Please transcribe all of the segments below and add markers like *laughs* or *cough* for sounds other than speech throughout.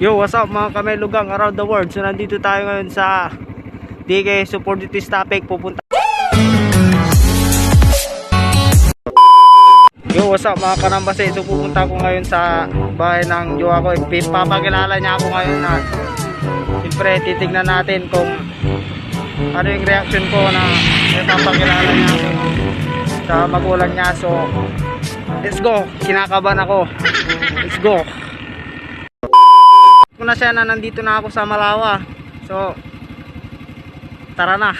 Yo, what's up mga kamelugang around the world? So nandito tayo ngayon sa DK Support this topic pupunta Yo, what's up mga kanambase? So pupunta ako ngayon sa bahay ng jowa ko. Papakilala niya ako ngayon na Siyempre, titignan natin kung ano yung reaction ko na may papakilala niya ako sa magulang niya. So, let's go. Kinakaban ako. Let's go ko na siya na nandito na ako sa Malawa. So, tara na.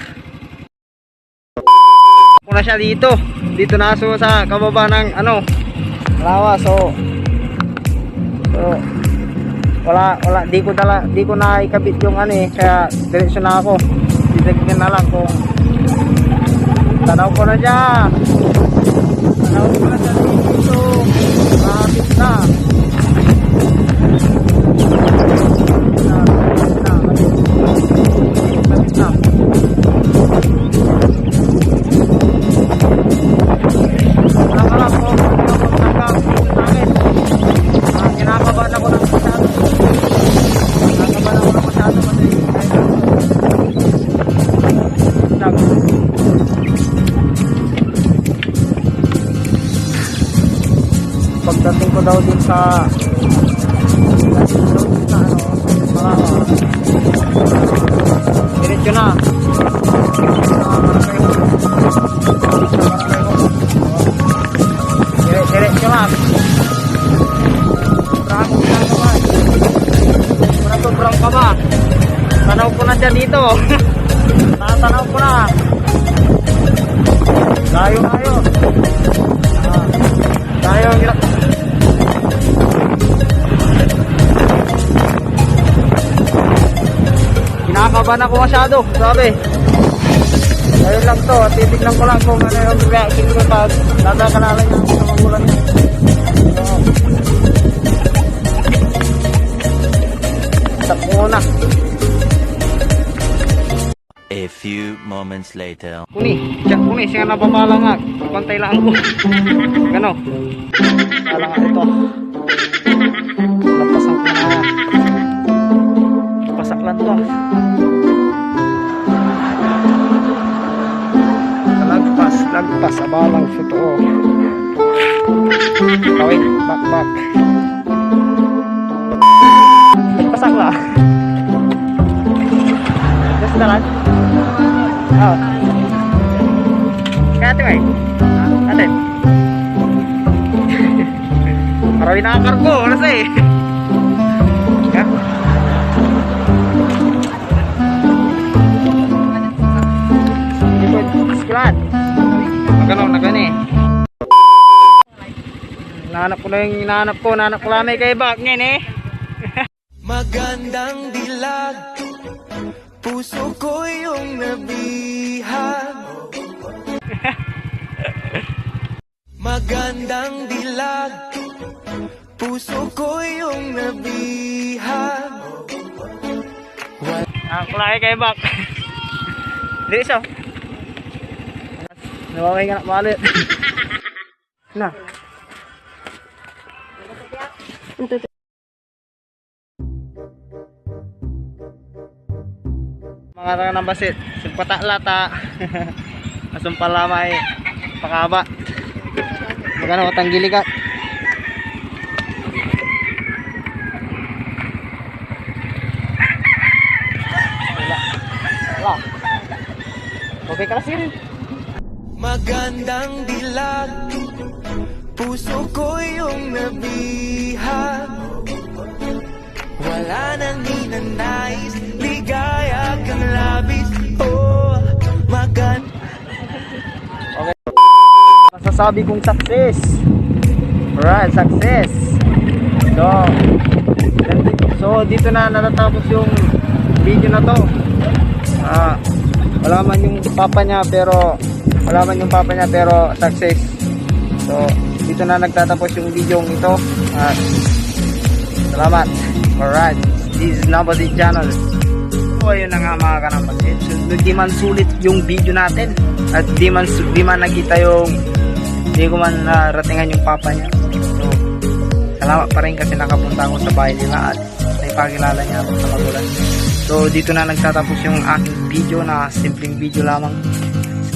Ako na siya dito. Dito na ako sa kababa ng ano, Malawa. So, so wala wala di ko dala di ko na ikabit yung ano eh kaya diretso na ako titignan na lang kung tanaw ko na siya tanaw ko na siya dito malapit na Pagdating ko daw din sa Malawa. Diretso na. Dire- Diretso na. Bravo lang naman. Wala sobrang kaba. Tanaw ko na dyan dito. Tatanaw ko na. Layo layo. Kinakabahan ako masyado. Sabi. Ayun lang to. Titignan ko lang kung ano yung reaction ko pag natakalala niya sa magulang niya. So, Stop muna. A few moments later. Kuni, siya kuni, siya nga. Pantay lang ako. Gano. Nga ito. Lagpas, lagpas. Abalang ito. Tawid, back, back. Pasak lang. Just dalan. Oh. Ito eh. Atin. Marami nakakargo. Ano sa eh. Ya. Hindi po. Magano na gani. Nahanap ko na yung hinahanap ko. Nahanap ko lang kay Bak ngayon eh. *laughs* Magandang dilag Puso ko yung nabihag *laughs* Magandang dilag Puso ko yung nabihag Ang kulay kay Bak. *laughs* Dili siya. Nawaway nga na malit. *laughs* na. Mga tangan ng basit. Simpata lata. *laughs* Asumpal lamay. Pakaba. Magano tanggili ka. Wala. Wala. Okay ka na sir. Magandang dilag Puso ko yung nabihag Wala nang ninanais Ligaya kang labis Oh, maganda masasabi kong success. Alright, success. So, so dito na natatapos yung video na to. Ah, wala man yung papa niya pero wala man yung papa niya pero success. So, dito na nagtatapos yung video ito. At salamat. Alright, this is Nabadi Channel. So, ayun na nga mga kanampasin. So, di man sulit yung video natin. At di man, di man nakita yung di ko man naratingan yung papa niya. So, salamat pa rin kasi nakapunta ako sa bahay nila at naipakilala niya ako sa magulang. So dito na nagtatapos yung aking video na simpleng video lamang.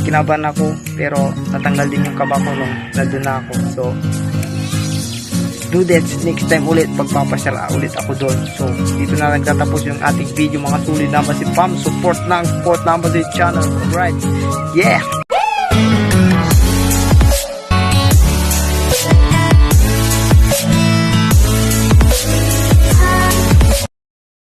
Kinabahan ako pero natanggal din yung kaba ko nung nandun na ako. So do that next time ulit pagpapasyala ulit ako doon. So, dito na nagtatapos yung ating video mga sulit naman si Pam. Support lang, support naman sa channel. Alright. Yeah!